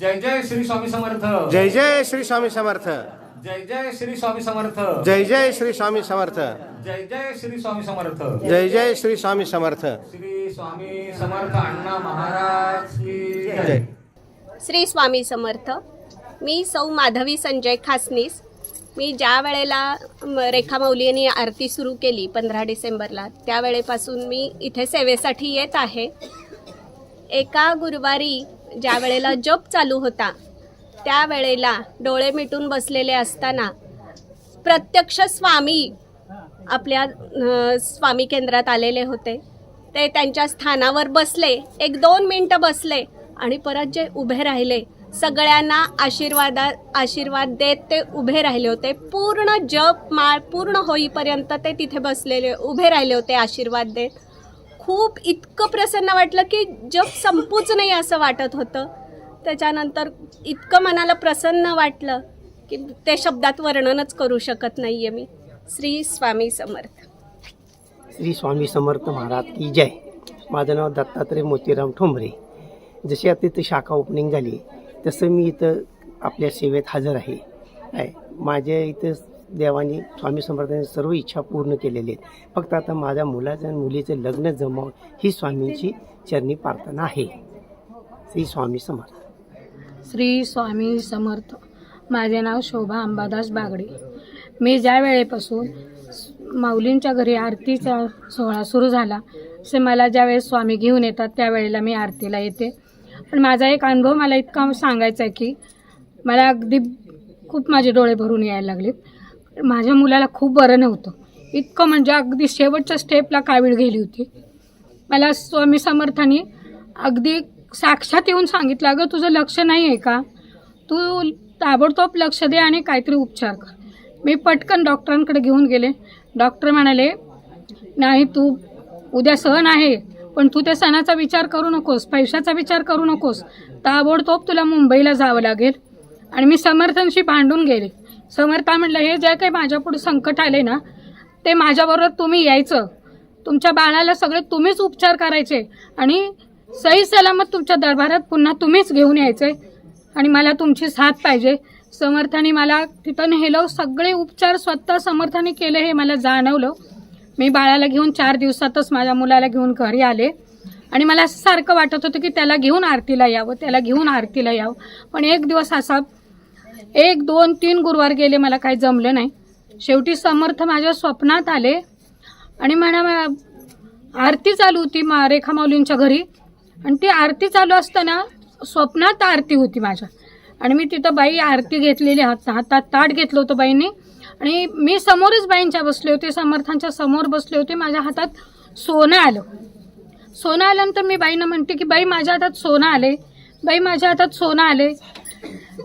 जय जय श्री स्वामी समर्थ. जय जय श्री स्वामी समर्थ. जय जय श्री स्वामी समर्थ. जय जय श्री स्वामी समर्थ. जय जय श्री स्वामी समर्थ. जय जय श्री स्वामी समर्थ. श्री स्वामी समर्थ अण्णा महाराज की जय. श्री स्वामी समर्थ. मी सौ माधवी संजय खासनीस. मी ज्या वेळेला म, रेखा मौली यांनी आरती सुरू केली पंधरा डिसेंबरला त्यावेळेपासून मी इथे सेवेसाठी येत आहे. एका गुरुवारी ज्या वेळेला जप चालू होता त्यावेळेला डोळे मिटून बसलेले असताना प्रत्यक्ष स्वामी आपल्या स्वामी केंद्रात आलेले होते. ते त्यांच्या स्थानावर बसले एक दोन मिनटं बसले आणि परत जे उभे राहिले सगळ्यांना आशीर्वादा आशीर्वाद देत ते उभे राहिले होते. पूर्ण जप माळ पूर्ण होईपर्यंत ते तिथे बसलेले उभे राहिले होते आशीर्वाद देत. खूप इतकं प्रसन्न वाटलं की जग संपूच नाही असं वाटत होतं. त्याच्यानंतर इतकं मनाला प्रसन्न वाटलं की ते शब्दात वर्णनच करू शकत नाही आहे मी. श्री स्वामी समर्थ. श्री स्वामी समर्थ महाराज की जय. माझं नाव दत्तात्रय मोतीराम ठोंबरे जशी आता इथं शाखा ओपनिंग झाली तसं मी इथं आपल्या सेवेत हजर आहे. आहे. माझ्या इथं देवानी स्वामी समर्थांनी सर्व इच्छा पूर्ण केलेली आहेत. फक्त आता माझ्या मुलाचं आणि मुलीचं लग्न जमावून ही स्वामींची चरणी प्रार्थना आहे. श्री स्वामी समर्थ. श्री स्वामी समर्थ. माझे नाव शोभा अंबादास बागडे. मी ज्या वेळेपासून माऊलींच्या घरी आरतीचा सोहळा सुरू झाला असे मला ज्यावेळेस स्वामी घेऊन येतात त्यावेळेला मी आरतीला येते. पण माझा एक अनुभव मला इतका सांगायचा आहे की मला अगदी खूप माझे डोळे भरून यायला लागलेत. माझ्या मुलाला खूप बरं नव्हतं. इतकं म्हणजे अगदी शेवटच्या स्टेपला कावीळ गेली होती. मला स्वामी समर्थांनी अगदी साक्षात येऊन सांगितलं अगं तुझं लक्ष नाही आहे का? तू ताबडतोब लक्ष दे आणि काहीतरी उपचार कर. मी पटकन डॉक्टरांकडे घेऊन गेले. डॉक्टर म्हणाले नाही तू उद्या सण आहे पण तू त्या सणाचा विचार करू नकोस पैशाचा विचार करू नकोस. ताबडतोब तुला मुंबईला जावं लागेल. आणि मी समर्थनशी भांडून गेले. समर्था म्हटलं हे जे काही माझ्यापुढे संकट आले ना ते माझ्याबरोबर तुम्ही यायचं. तुमच्या बाळाला सगळे तुम्हीच उपचार करायचे आणि सही सलामत तुमच्या दरबारात पुन्हा तुम्हीच घेऊन यायचे आणि मला तुमची साथ पाहिजे. समर्थाने मला तिथं नेलं सगळे उपचार स्वतः समर्थाने केले हे मला जाणवलं. मी बाळाला घेऊन चार दिवसातच माझ्या मुलाला घेऊन घरी आले आणि मला असं सारखं वाटत होतं की त्याला घेऊन आरतीला यावं त्याला घेऊन आरतीला यावं. पण एक दिवस असा एक दोन तीन गुरुवार गेले मला काही जमलं नाही. शेवटी समर्थ माझ्या स्वप्नात आले आणि म्हणा आरती चालू होती मा रेखा माऊलींच्या घरी. आणि ती आरती चालू असताना स्वप्नात आरती होती माझ्या. आणि मी तिथं बाई आरती घेतलेली हात हातात ताट घेतलं होतं बाईंनी. आणि मी समोरच बाईंच्या बसले होते समर्थांच्या समोर बसले होते माझ्या हातात सोनं आलं. सोनं आल्यानंतर मी बाईंना म्हणते की बाई माझ्या हातात सोनं आले बाई माझ्या हातात सोनं आले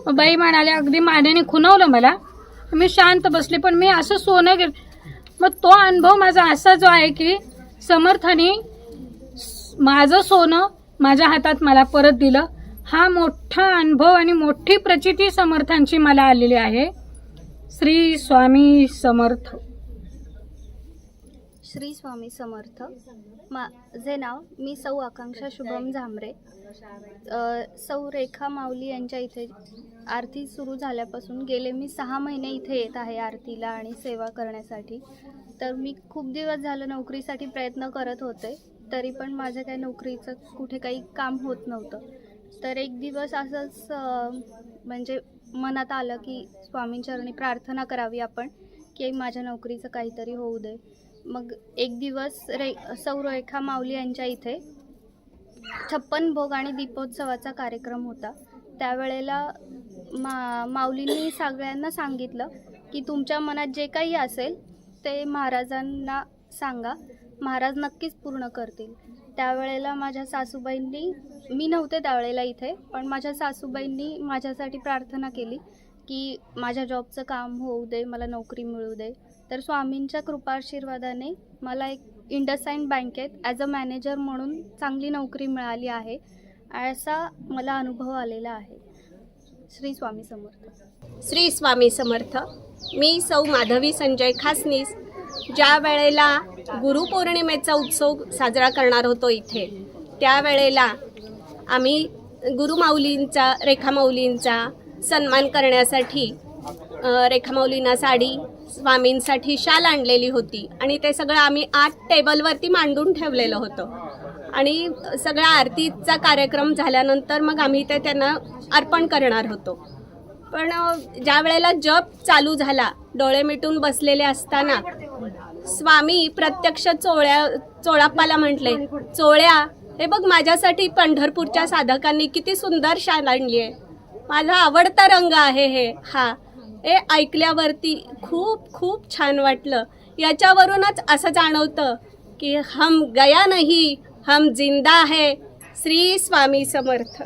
बाई म्हणाले अगदी मानेने खुनवलं मला. मी शांत बसले पण मी असं सोनं गे मग तो अनुभव माझा असा जो आहे की समर्थाने माझं सोनं माझ्या हातात मला परत दिलं. हा मोठा अनुभव आणि मोठी प्रचिती समर्थांची मला आलेली आहे. श्री स्वामी समर्थ. श्री स्वामी समर्थ. माझे नाव मी सौ आकांक्षा शुभम झांबरे. सौ रेखा माऊली यांच्या इथे आरती सुरू झाल्यापासून गेले मी सहा महिने इथे येत आहे आरतीला आणि सेवा करण्यासाठी. तर मी खूप दिवस झालं नोकरीसाठी प्रयत्न करत होते तरी पण माझं काही नोकरीचं कुठे काही काम होत नव्हतं. तर एक दिवस असंच म्हणजे मनात आलं की स्वामींचरणी प्रार्थना करावी आपण की माझ्या नोकरीचं काहीतरी होऊ दे. मग एक दिवस रे सौरेखा माऊली यांच्या इथे छप्पन भोग आणि दीपोत्सवाचा कार्यक्रम होता. त्यावेळेला मा माऊलींनी सगळ्यांना सांगितलं की तुमच्या मनात जे काही असेल ते महाराजांना सांगा. महाराज नक्कीच पूर्ण करतील. त्यावेळेला माझ्या सासूबाईंनी मी नव्हते त्यावेळेला इथे पण माझ्या सासूबाईंनी माझ्यासाठी प्रार्थना केली की माझ्या जॉबचं काम होऊ दे मला नोकरी मिळू दे. तर स्वामींच्या कृपाशीर्वादाने मला एक इंडसाईन बँकेत ॲज अ मॅनेजर म्हणून चांगली नोकरी मिळाली आहे असा मला अनुभव आलेला आहे. श्री स्वामी समर्थ. श्री स्वामी समर्थ. मी सौ माधवी संजय खासनीस ज्या वेळेला गुरुपौर्णिमेचा उत्सव साजरा करणार होतो इथे त्यावेळेला आम्ही गुरुमाऊलींचा रेखामाऊलींचा सन्मान करण्यासाठी रेखामाऊलींना साडी स्वामींसाठी शाल आणलेली होती आणि ते सगळं आम्ही आठ टेबलवरती मांडून ठेवलेलं होतं. आणि सगळ्या आरतीचा कार्यक्रम झाल्यानंतर मग आम्ही ते त्यांना अर्पण करणार होतो. पण ज्या वेळेला जप चालू झाला डोळे मिटून बसलेले असताना स्वामी प्रत्यक्ष चोळ्या चोळाप्पाला म्हटले चोळ्या हे बघ माझ्यासाठी पंढरपूरच्या साधकांनी किती सुंदर शाल आणली आहे. माझा आवडता रंग आहे हे. हा हे ऐकल्यावरती खूप खूप छान वाटलं. याच्यावरूनच असं जाणवतं की हम गया नाही हम जिंदा है श्री स्वामी समर्थ.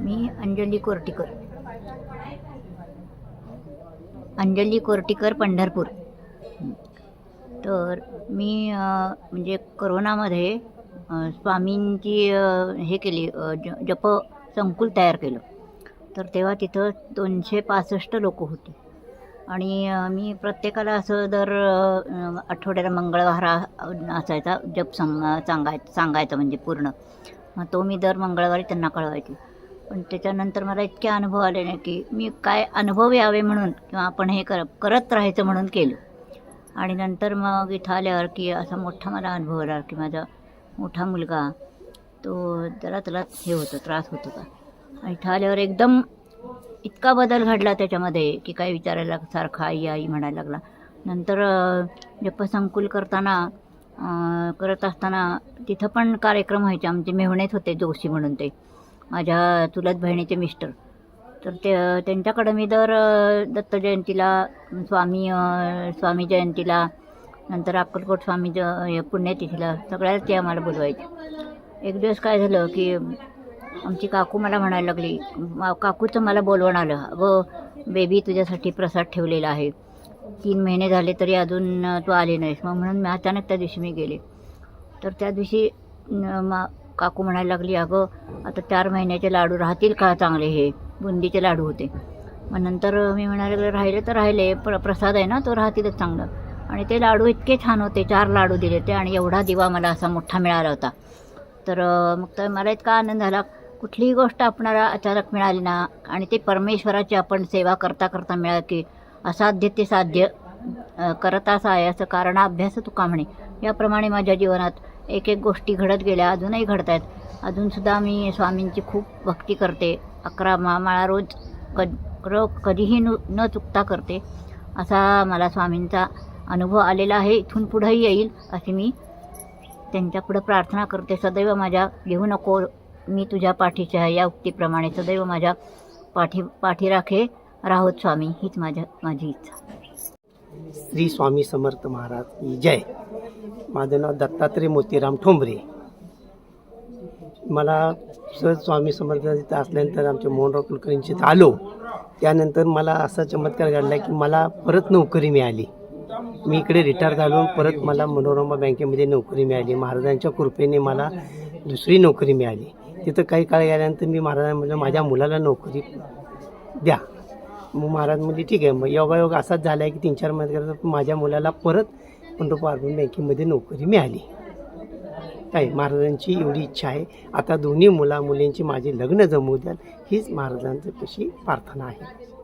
मी अंजली कोर्टीकर. अंजली कोर्टीकर पंढरपूर. तर मी म्हणजे करोनामध्ये स्वामींची हे केली ज जप संकुल तयार केलं. तर तेव्हा तिथं दोनशे पासष्ट लोक होती. आणि मी प्रत्येकाला असं दर आठवड्याला मंगळवार असायचा जप सांग सांगाय सांगायचा म्हणजे पूर्ण. मग तो मी दर मंगळवारी त्यांना कळवायची. पण त्याच्यानंतर मला इतके अनुभव आले नाही की मी काय अनुभव यावे म्हणून किंवा आपण हे कर करत राहायचं म्हणून केलं. आणि नंतर मग इथं आल्यावर की असा मोठा मला अनुभव आला की माझा मोठा मुलगा तो जरा त्याला हे होतं त्रास होत होता. आणि इथं आल्यावर एकदम इतका बदल घडला त्याच्यामध्ये की काय विचारायला सारखा आई आई म्हणायला लागला. नंतर अं, जपसंकुल करताना करत असताना तिथं पण कार्यक्रम व्हायचे. आमचे मेहणेत होते जोशी म्हणून ते. माझ्या चुलत बहिणीचे मिस्टर. तर ते त्यांच्याकडं मी दर दत्त जयंतीला स्वामी स्वामी जयंतीला नंतर अक्कलकोट स्वामी ज पुण्यतिथीला सगळ्याच ते आम्हाला बोलवायचे. एक दिवस काय झालं की आमची काकू मला म्हणायला लागली मा- काकूचं मला बोलवण आलं. अगं बेबी तुझ्यासाठी प्रसाद ठेवलेला आहे. तीन महिने झाले तरी अजून तू आले नाहीस. मग म्हणून मी अचानक त्या दिवशी मी गेले. तर त्या दिवशी मा काकू म्हणायला लागली अगं आता चार महिन्याचे लाडू राहतील का चांगले हे? बुंदीचे लाडू होते. मग नंतर मी म्हणायला राहिले तर राहिले. प्र प्रसाद आहे ना तो राहतीलच चांगलं. आणि ते लाडू इतके छान होते चार लाडू दिले ते आणि एवढा दिवा मला असा मोठा मिळाला होता. तर मग तर मला इतका आनंद झाला. कुठलीही गोष्ट आपणाला अचानक मिळाली ना आणि ते परमेश्वराची आपण सेवा करता करता मिळाल की असाध्य ते साध्य करता करत असं आहे असं कारण अभ्यास तुका म्हणे? याप्रमाणे माझ्या जीवनात एक एक गोष्टी घडत गेल्या अजूनही घडत आहेत. अजूनसुद्धा मी स्वामींची खूप भक्ती करते. अकरा मा माळा रोज क रो कधीही न न चुकता करते. असा मला स्वामींचा अनुभव आलेला आहे. इथून पुढंही येईल अशी मी त्यांच्यापुढं प्रार्थना करते सदैव माझ्या घेऊ नको मी तुझ्या पाठीच्या आहे. या उक्तीप्रमाणे सदैव माझ्या पाठी पाठी राखे राहोत स्वामी. हीच माझ्या माझी इच्छा. श्री स्वामी समर्थ महाराज की जय. माझं नाव दत्तात्रय मोतीराम ठोंबरे. मला सहज स्वामी समर्थ तिथं असल्यानंतर आमच्या मोहनराव कुलकर्णींचे आलो. त्यानंतर मला असा चमत्कार घडला की मला परत नोकरी मिळाली. मी इकडे रिटायर झालो. परत मला मनोरमा बँकेमध्ये नोकरी मिळाली. महाराजांच्या कृपेने मला दुसरी नोकरी मिळाली. तिथं काही काळ गेल्यानंतर मी महाराजांना माझ्या मुलाला नोकरी द्या. मग महाराज म्हणजे ठीक आहे. मग योगायोग असाच झाला आहे की तीन चार महिन्यात माझ्या मुलाला परत पंढरपूर अर्बन बँकेमध्ये नोकरी मिळाली. काय महाराजांची एवढी इच्छा आहे. आता दोन्ही मुला मुलींची माझे लग्न जमू द्याल. हीच महाराजांचं कशी प्रार्थना आहे.